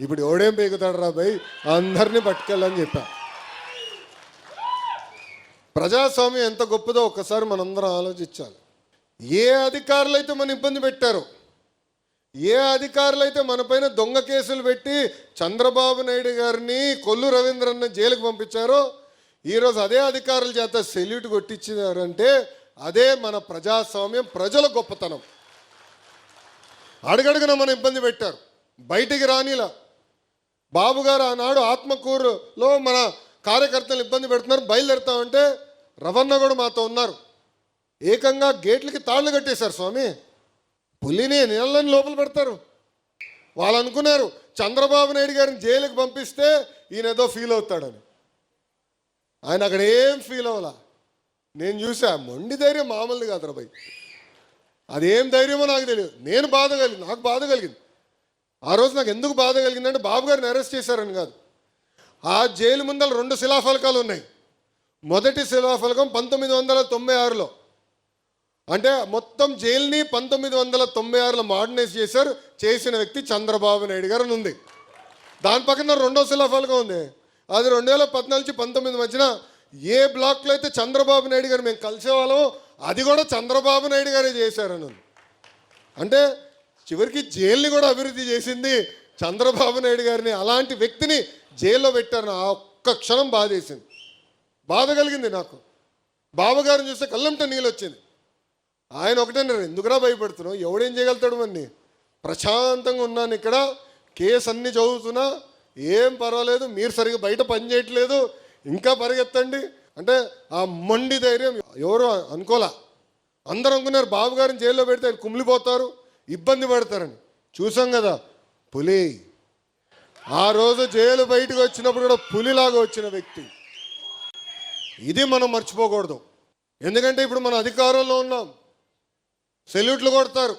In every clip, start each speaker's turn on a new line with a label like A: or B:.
A: ఇప్పుడు ఎవడేం పీకుతాడు రా భయ్? అందరినీ పట్టుకెళ్ళని చెప్పా. ప్రజాస్వామ్యం ఎంత గొప్పదో ఒక్కసారి మనందరం ఆలోచించాలి. ఏ అధికారులు అయితే మన ఇబ్బంది పెట్టారో ఏ అధికారులు అయితే మనపైన దొంగ కేసులు పెట్టి చంద్రబాబు నాయుడు గారిని కొల్లు రవీంద్రన్న జైలుకు పంపించారో ఈరోజు అదే అధికారుల చేత సెల్యూట్ కొట్టించారంటే అదే మన ప్రజాస్వామ్యం ప్రజల గొప్పతనం. అడుగడుగున మన ఇబ్బంది పెట్టారు. బయటికి రానిలా. బాబు గారు ఆనాడు ఆత్మకూరులో మన కార్యకర్తలు ఇబ్బంది పెడుతున్నారు బయలుదేరుతామంటే రవణ కూడా మాతో ఉన్నారు. ఏకంగా గేట్లకి తాళ్ళు కట్టేశారు స్వామి. పులిని నీళ్ళని లోపల పెడతారు. వాళ్ళు అనుకున్నారు చంద్రబాబు నాయుడు గారిని జైలుకి పంపిస్తే ఈయన ఏదో ఫీల్ అవుతాడని. ఆయన అక్కడ ఏం ఫీల్ అవ్వాల. నేను చూసా మొండి ధైర్యం మామూలుది కాదు భయ్ అదేం ధైర్యమో నాకు తెలియదు. నేను బాధ కలిగింది నాకు బాధ కలిగింది. ఆ రోజు నాకు ఎందుకు బాధ కలిగిందంటే బాబు గారిని అరెస్ట్ చేశారని కాదు. ఆ జైలు ముందర రెండు శిలాఫలకాలు ఉన్నాయి. మొదటి శిలాఫలకం పంతొమ్మిది వందల తొంభై ఆరులో. అంటే మొత్తం జైల్ని పంతొమ్మిది వందల తొంభై ఆరులో మోడర్నైజ్ చేశారు చేసిన వ్యక్తి చంద్రబాబు నాయుడు గారు అని ఉంది. దాని పక్కన రెండో శిలాఫలకం ఉంది. అది రెండు వేల పద్నాలుగు నుంచి పంతొమ్మిది మధ్యన ఏ బ్లాక్లో అయితే చంద్రబాబు నాయుడు గారు మేము కలిసేవాళ్ళం అది కూడా చంద్రబాబు నాయుడు గారే చేశారని ఉంది. అంటే చివరికి జైల్ని కూడా అభివృద్ధి చేసింది చంద్రబాబు నాయుడు గారిని. అలాంటి వ్యక్తిని జైల్లో పెట్టారు ఆ ఒక్క క్షణం బాధేసింది. బాధ కలిగింది నాకు. బావగారిని చూస్తే కళ్ళంట నీళ్ళు వచ్చింది ఆయన ఒకటేనారు ఎందుకురా భయపడుతున్నావు? ఎవడేం చేయగలుగుతాడు మన్ని? ప్రశాంతంగా ఉన్నాను ఇక్కడ. కేసు అన్ని చదువుతున్నా. ఏం పర్వాలేదు. మీరు సరిగ్గా బయట పని చేయట్లేదు. ఇంకా పరిగెత్తండి. అంటే ఆ మొండి ధైర్యం ఎవరు అనుకోలే. అందరూ అనుకున్నారు బాబు గారిని జైల్లో పెడితే ఆయన కుమిలిపోతారు. ఇబ్బంది పడతారని. చూసాం కదా పులి. ఆ రోజు జైలు బయటకు వచ్చినప్పుడు కూడా పులిలాగా వచ్చిన వ్యక్తి. ఇది మనం మర్చిపోకూడదు. ఎందుకంటే ఇప్పుడు మన అధికారంలో ఉన్నాం. సెల్యూట్లు కొడతారు.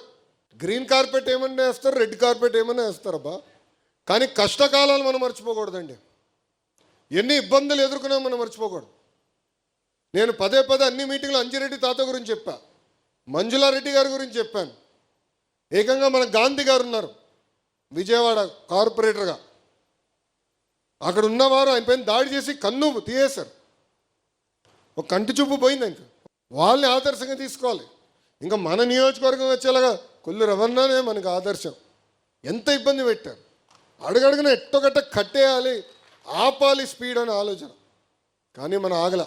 A: గ్రీన్ కార్పెట్ ఏమన్నా వేస్తారు రెడ్ కార్పెట్ ఏమన్నా వేస్తారబ్బా కానీ కష్టకాలాలు మనం మర్చిపోకూడదండి. ఎన్ని ఇబ్బందులు ఎదుర్కొన్నా మనం మర్చిపోకూడదు. నేను పదే పదే అన్ని మీటింగ్లో అంజిరెడ్డి తాత గురించి చెప్పా. మంజులారెడ్డి గారి గురించి చెప్పాను. ఏకంగా మన గాంధీ గారు ఉన్నారు విజయవాడ కార్పొరేటర్గా. అక్కడ ఉన్నవారు ఆయన పైన దాడి చేసి కన్ను తీయేశారు ఒక కంటి చూపు పోయింది ఇంకా. వాళ్ళని ఆదర్శంగా తీసుకోవాలి. ఇంకా మన నియోజకవర్గం వచ్చేలాగా కొల్లు రవణనే మనకు ఆదర్శం. ఎంత ఇబ్బంది పెట్టారు? అడుగడుగున ఎట్టొకట్ట కట్టేయాలి ఆపాలి స్పీడ్ అనే ఆలోచన. కానీ మన ఆగల.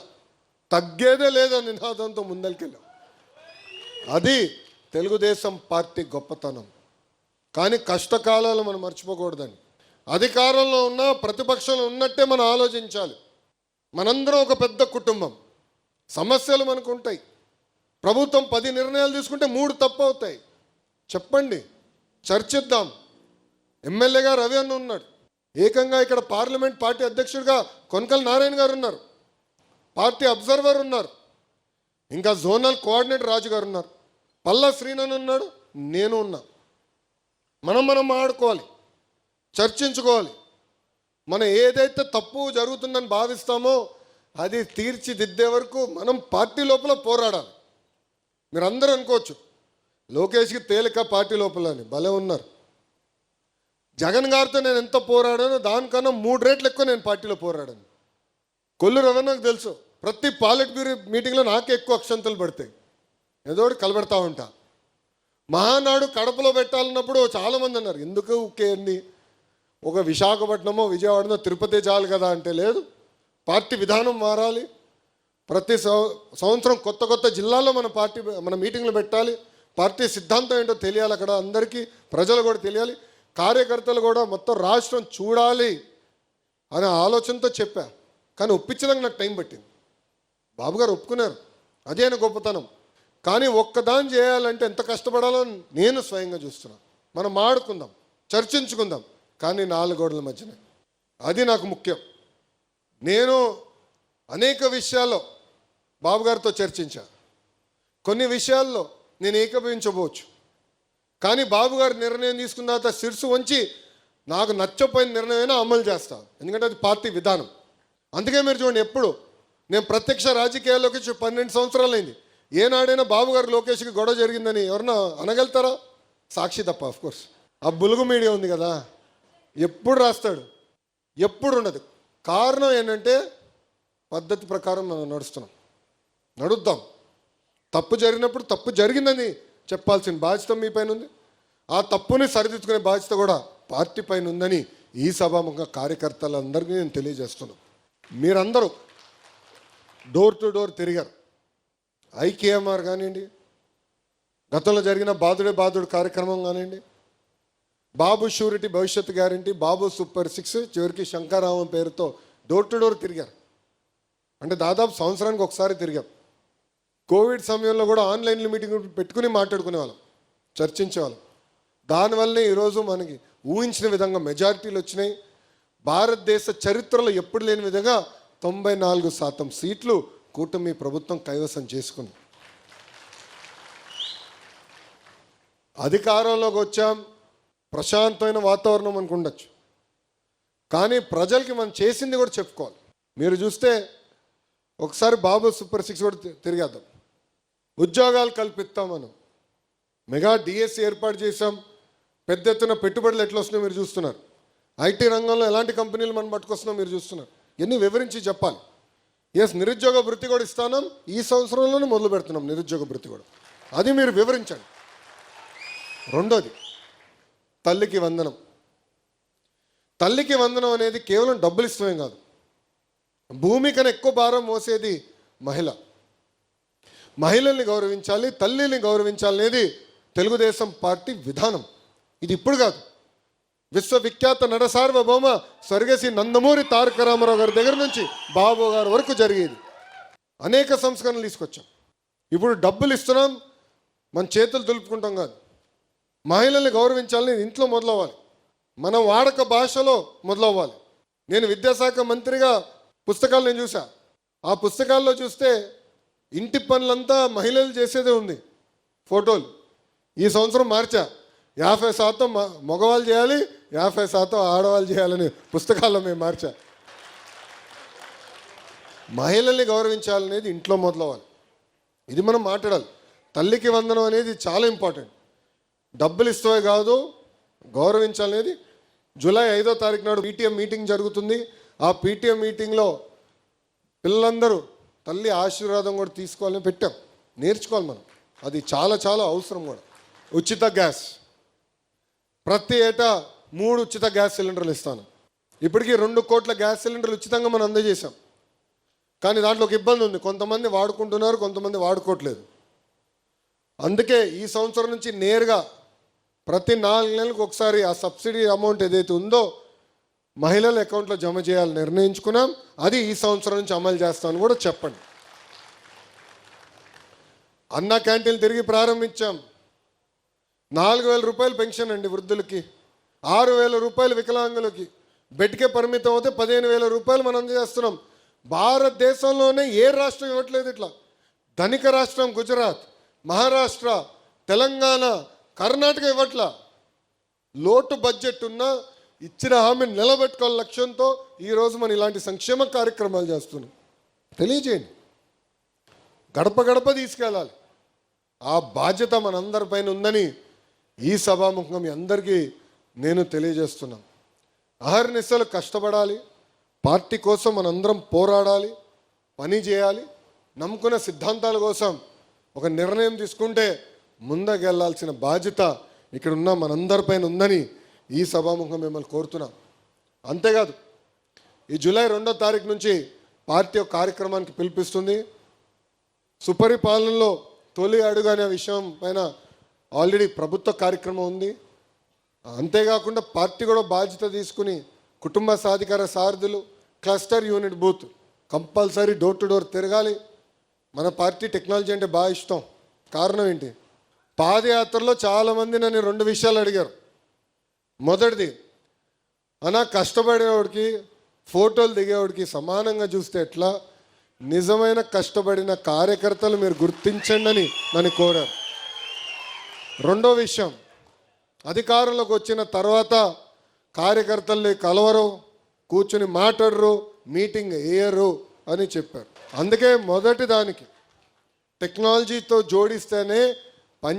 A: తగ్గేదే లేదని నినాదంతో ముందరికెళ్ళాం. అది తెలుగుదేశం పార్టీ గొప్పతనం. కానీ కష్టకాలాలు మనం మర్చిపోకూడదని అధికారంలో ఉన్న ప్రతిపక్షంలో ఉన్నట్టే మనం ఆలోచించాలి. మనందరం ఒక పెద్ద కుటుంబం. సమస్యలు మనకు ఉంటాయి. ప్రభుత్వం పది నిర్ణయాలు తీసుకుంటే మూడు తప్పు అవుతాయి. చెప్పండి చర్చిద్దాం. ఎమ్మెల్యేగా రవి అన్న ఉన్నాడు. ఏకంగా ఇక్కడ పార్లమెంట్ పార్టీ అధ్యక్షుడిగా కొనకల్ నారాయణ గారు ఉన్నారు. పార్టీ అబ్జర్వర్ ఉన్నారు. ఇంకా జోనల్ కోఆర్డినేటర్ రాజు గారు ఉన్నారు. పల్లా శ్రీనన్ ఉన్నాడు నేను ఉన్నా. మనం మనం ఆడుకోవాలి చర్చించుకోవాలి. మనం ఏదైతే తప్పు జరుగుతుందని భావిస్తామో అది తీర్చిదిద్దే వరకు మనం పార్టీ లోపల పోరాడాలి. మీరు అందరూ అనుకోవచ్చు లోకేష్కి తేలిక పార్టీ లోపల అని భలే ఉన్నారు. జగన్ గారితో నేను ఎంత పోరాడానో దానికన్నా మూడు రేట్లు ఎక్కువ నేను పార్టీలో పోరాడాను. కొల్లు రవణకు తెలుసు ప్రతి పాలిట్ బ్యూరో మీటింగ్లో నాకే ఎక్కువ అక్షంతలు పడతాయి. ఏదో ఒకటి కలబెడతా ఉంటా. మహానాడు కడపలో పెట్టాలన్నప్పుడు చాలామంది అన్నారు ఎందుకు ఊకేయండి ఒక విశాఖపట్నమో విజయవాడనో తిరుపతి చాలు కదా అంటే లేదు. పార్టీ విధానం మారాలి. ప్రతి సంవత్సరం కొత్త కొత్త జిల్లాల్లో మన పార్టీ మన మీటింగ్లు పెట్టాలి. పార్టీ సిద్ధాంతం ఏంటో తెలియాలి అక్కడ అందరికీ ప్రజలు కూడా తెలియాలి. కార్యకర్తలు కూడా మొత్తం రాష్ట్రం చూడాలి అనే ఆలోచనతో చెప్పా. కానీ ఒప్పించడానికి నాకు టైం పట్టింది. బాబుగారు ఒప్పుకున్నారు. అదే నా గొప్పతనం. కానీ ఒక్కదాని చేయాలంటే ఎంత కష్టపడాలో నేను స్వయంగా చూస్తున్నాను మనం మాడుకుందాం చర్చించుకుందాం కానీ నాలుగు గోడల మధ్యనే. అది నాకు ముఖ్యం. నేను అనేక విషయాల్లో బాబు గారితో చర్చించా. కొన్ని విషయాల్లో నేను ఏకీభవించబోవచ్చు. కానీ బాబు గారు నిర్ణయం తీసుకున్న తర్వాత శిరసు వంచి నాకు నచ్చపోయిన నిర్ణయమైనా అమలు చేస్తాను ఎందుకంటే అది పార్టీ విధానం. అందుకే మీరు చూడండి ఎప్పుడు నేను ప్రత్యక్ష రాజకీయాల్లోకి పన్నెండు సంవత్సరాలు అయింది ఏనాడైనా బాబు గారు లోకేష్కి గొడవ జరిగిందని ఎవరన్నా అనగలుగుతారా? సాక్షి తప్ప ఆఫ్ కోర్స్ ఆ బులుగు మీడియా ఉంది కదా ఎప్పుడు రాస్తాడు? ఎప్పుడు ఉండదు. కారణం ఏంటంటే పద్ధతి ప్రకారం మనం నడుస్తున్నాం. నడుద్దాం. తప్పు జరిగినప్పుడు తప్పు జరిగిందని చెప్పాల్సిన బాధ్యత మీ పైన ఉంది. ఆ తప్పుని సరిదిద్దుకునే బాధ్యత కూడా పార్టీ పైన ఉందని ఈ సభాముఖ కార్యకర్తలందరికీ నేను తెలియజేస్తున్నాను. మీరందరూ డోర్ టు డోర్ తిరిగారు. ఐకేఎంఆర్ కానివ్వండి గతంలో జరిగిన బాధుడే బాధుడు కార్యక్రమం కానివ్వండి బాబు షూరిటీ భవిష్యత్ గ్యారంటీ బాబు సూపర్ సిక్స్ చివరికి శంకరామం పేరుతో డోర్ టు డోర్ తిరిగారు. అంటే దాదాపు సంవత్సరానికి ఒకసారి తిరిగాం. కోవిడ్ సమయంలో కూడా ఆన్లైన్ మీటింగ్ పెట్టుకుని మాట్లాడుకునేవాళ్ళం చర్చించేవాళ్ళం. దానివల్లనే ఈరోజు మనకి ఊహించిన విధంగా మెజారిటీలు వచ్చినాయి. భారతదేశ చరిత్రలో ఎప్పుడు లేని విధంగా తొంభై నాలుగు శాతం సీట్లు కూటమి ప్రభుత్వం కైవసం చేసుకుంది. అధికారంలోకి వచ్చాం ప్రశాంతమైన వాతావరణం మనకు ఉండొచ్చు. కానీ ప్రజలకి మనం చేసింది కూడా చెప్పుకోవాలి. మీరు చూస్తే ఒకసారి బాబు సూపర్ సిక్స్ కూడా తిరిగేద్దాం. ఉద్యోగాలు కల్పిస్తాం మనం. మెగా డిఎస్సి ఏర్పాటు చేసాం పెద్ద ఎత్తున పెట్టుబడులు ఎట్లా వస్తున్నాయో మీరు చూస్తున్నారు. ఐటీ రంగంలో ఎలాంటి కంపెనీలు మనం పట్టుకొస్తున్నాం మీరు చూస్తున్నారు. ఎన్ని వివరించి చెప్పాలి. ఎస్ నిరుద్యోగ వృత్తి కూడా ఇస్తాను. ఈ సంవత్సరంలోనే మొదలు పెడుతున్నాం నిరుద్యోగ వృత్తి కూడా. అది మీరు వివరించండి. రెండోది తల్లికి వందనం. తల్లికి వందనం అనేది కేవలం డబ్బులు ఇష్టమే కాదు. భూమి కన్నా ఎక్కువ భారం మోసేది మహిళ. మహిళల్ని గౌరవించాలి తల్లిని గౌరవించాలనేది తెలుగుదేశం పార్టీ విధానం. ఇది ఇప్పుడు కాదు. విశ్వవిఖ్యాత నడసార్వభౌమ స్వర్గసి నందమూరి తారక రామారావు గారి దగ్గర నుంచి బాబు గారి వరకు జరిగేది. అనేక సంస్కరణలు తీసుకొచ్చాం. ఇప్పుడు డబ్బులు ఇస్తున్నాం. మన చేతులు దులుపుకుంటాం కాదు. మహిళల్ని గౌరవించాలని ఇంట్లో మొదలవ్వాలి. మన వాడక భాషలో మొదలవ్వాలి. నేను విద్యాశాఖ మంత్రిగా పుస్తకాలు నేను చూసా ఆ పుస్తకాల్లో చూస్తే ఇంటి పనులంతా మహిళలు చేసేదే ఉంది. ఫోటోలు. ఈ సంవత్సరం మార్చా. యాభై శాతం మ- మగవాళ్ళు చేయాలి యాభై శాతం ఆడవాళ్ళు చేయాలని పుస్తకాల్లో మేము మార్చా. మహిళల్ని గౌరవించాలనేది ఇంట్లో మొదలవ్వాలి. ఇది మనం మాట్లాడాలి. తల్లికి వందనం అనేది చాలా ఇంపార్టెంట్. డబ్బులు ఇస్తే కాదు గౌరవించాలనేది. జూలై ఐదో తారీఖు నాడు పీటీఎం మీటింగ్ జరుగుతుంది. ఆ పీటీఎం మీటింగ్లో పిల్లలందరూ తల్లి ఆశీర్వాదం కూడా తీసుకోవాలని పెట్టాం. నేర్చుకోవాలి మనం. అది చాలా చాలా అవసరం కూడా. ఉచిత గ్యాస్. ప్రతి ఏటా మూడు ఉచిత గ్యాస్ సిలిండర్లు ఇస్తాను. ఇప్పటికీ రెండు కోట్ల గ్యాస్ సిలిండర్లు ఉచితంగా మనం అందజేశాం. కానీ దాంట్లో ఒక ఇబ్బంది ఉంది. కొంతమంది వాడుకుంటున్నారు కొంతమంది వాడుకోవట్లేదు. అందుకే ఈ సంవత్సరం నుంచి నేరుగా ప్రతి నాలుగు నెలలకు ఒకసారి ఆ సబ్సిడీ అమౌంట్ ఏదైతే ఉందో మహిళల అకౌంట్లో జమ చేయాలని నిర్ణయించుకున్నాం. అది ఈ సంవత్సరం నుంచి అమలు చేస్తామని కూడా చెప్పండి. అన్న క్యాంటీన్లు తిరిగి ప్రారంభించాం. నాలుగు వేల రూపాయలు పెన్షన్ అండి వృద్ధులకి. ఆరు వేల రూపాయలు వికలాంగులకి. బెడ్కే పరిమితం అవుతే పదిహేను వేల రూపాయలు మనం అందజేస్తున్నాం. భారతదేశంలోనే ఏ రాష్ట్రం ఇవ్వట్లేదు ఇట్లా. ధనిక రాష్ట్రం గుజరాత్ మహారాష్ట్ర తెలంగాణ కర్ణాటక ఇవ్వట్లా. లోటు బడ్జెట్ ఉన్న ఇచ్చిన హామీని నిలబెట్టుకోవాలి లక్ష్యంతో ఈరోజు మనం ఇలాంటి సంక్షేమ కార్యక్రమాలు చేస్తున్నాం. తెలియజేయండి. గడప గడప తీసుకెళ్ళాలి. ఆ బాధ్యత మనందరిపైన ఉందని ఈ సభాముఖంగా మీ అందరికీ నేను తెలియజేస్తున్నాను అహర్నిశలు కష్టపడాలి పార్టీ కోసం మనందరం పోరాడాలి పని చేయాలి నమ్ముకున్న సిద్ధాంతాల కోసం ఒక నిర్ణయం తీసుకుంటే ముందకెళ్ళాల్సిన బాధ్యత ఇక్కడ ఉన్న మనందరిపైన ఉందని ఈ సభాముఖం మిమ్మల్ని కోరుతున్నాం. అంతేకాదు ఈ జూలై రెండో తారీఖు నుంచి పార్టీ ఒక కార్యక్రమానికి పిలిపిస్తుంది. సుపరిపాలనలో తొలి అడుగు అనే విషయం పైన ఆల్రెడీ ప్రభుత్వ కార్యక్రమం ఉంది. అంతేకాకుండా పార్టీ కూడా బాధ్యత తీసుకుని కుటుంబ సాధికార సారథులు cluster unit booth compulsory door to door తిరగాలి. మన పార్టీ టెక్నాలజీ అంటే బాగా ఇష్టం. కారణం ఏంటి? పాదయాత్రలో చాలామంది నన్ను రెండు విషయాలు అడిగారు. మొదటిది అనా కష్టపడేవాడికి ఫోటోలు దిగేవాడికి సమానంగా చూస్తే ఎట్లా? నిజమైన కష్టపడిన కార్యకర్తలు మీరు గుర్తించండి అని నన్ను కోరారు. రెండో విషయం అధికారంలోకి వచ్చిన తర్వాత కార్యకర్తల్ని కలవరు కూర్చుని మాట్లాడరు మీటింగ్ వేయరు అని చెప్పారు. అందుకే మొదటి దానికి టెక్నాలజీతో జోడిస్తేనే పని